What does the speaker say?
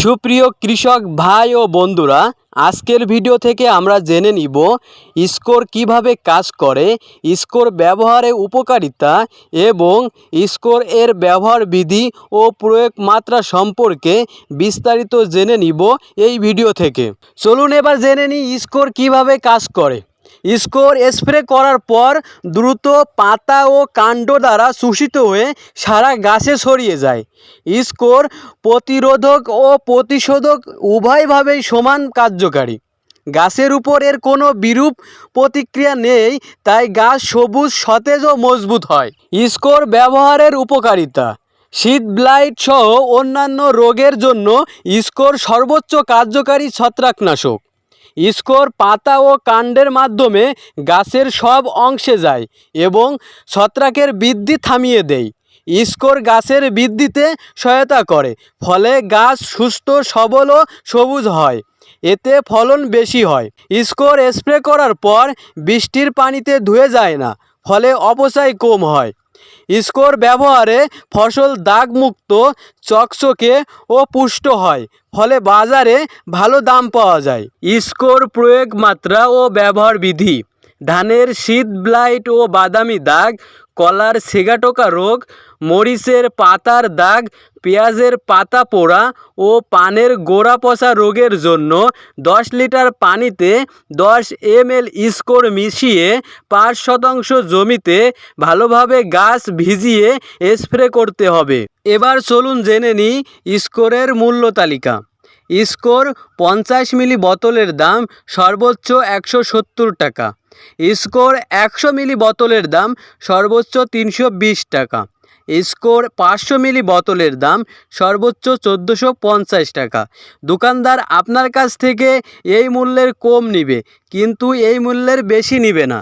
সুপ্রিয় কৃষক ভাই ও বন্ধুরা, আজকের ভিডিও থেকে আমরা জেনে নিব স্কোর কীভাবে কাজ করে, স্কোর ব্যবহারে উপকারিতা এবং স্কোর এর ব্যবহার বিধি ও প্রয়োগ মাত্রা সম্পর্কে বিস্তারিত জেনে নিব এই ভিডিও থেকে। চলুন এবার জেনে নিই স্কোর কীভাবে কাজ করে। স্কোর স্প্রে করার পর দ্রুত পাতা ও কাণ্ড দ্বারা শোষিত হয়ে সারা গাছে ছড়িয়ে যায়। স্কোর প্রতিরোধক ও প্রতিশোধক উভয়ভাবেই সমান কার্যকারী। গাছের উপর এর কোনো বিরূপ প্রতিক্রিয়া নেই, তাই গাছ সবুজ, সতেজ ও মজবুত হয়। স্কোর ব্যবহারের উপকারিতা। শীত, ব্লাইট সহ অন্যান্য রোগের জন্য স্কোর সর্বোচ্চ কার্যকারী ছত্রাকনাশক। স্কোর পাতা ও কাণ্ডের মাধ্যমে গাছের সব অংশে যায় এবং ছত্রাকের বৃদ্ধি থামিয়ে দেয়। স্কোর গাছের বৃদ্ধিতে সহায়তা করে, ফলে গাছ সুস্থ, সবল ও সবুজ হয়। এতে ফলন বেশি হয়। স্কোর স্প্রে করার পর বৃষ্টির পানিতে ধুয়ে যায় না, ফলে অপচয় কম হয়। স্কোর ব্যবহারে ফসল দাগমুক্ত, চকচকে ও পুষ্ট হয়, ফলে বাজারে ভালো দাম পাওয়া যায়। স্কোর প্রয়োগ মাত্রা ও ব্যবহার বিধি ধানের শীত ব্লাইট ও বাদামি দাগ, কলার সেগাটোকা রোগ, মরিচের পাতার দাগ, পেঁয়াজের পাতা পোড়া ও পানের গোড়া পচা রোগের জন্য দশ লিটার পানিতে দশ এম এল স্কোর মিশিয়ে পাঁচ শতাংশ জমিতে ভালোভাবে গাছ ভিজিয়ে স্প্রে করতে হবে। এবার চলুন জেনে নিই স্কোরের মূল্য তালিকা। স্কোর পঞ্চাশ মিলি বোতলের দাম সর্বোচ্চ একশো সত্তর টাকা। স্কোর একশো মিলি বোতলের দাম সর্বোচ্চ তিনশো বিশ টাকা। স্কোর পাঁচশো মিলি বোতলের দাম সর্বোচ্চ চোদ্দোশো পঞ্চাশ টাকা। দোকানদার আপনার কাছ থেকে এই মূল্যের কম নিবে, কিন্তু এই মূল্যের বেশি নিবে না।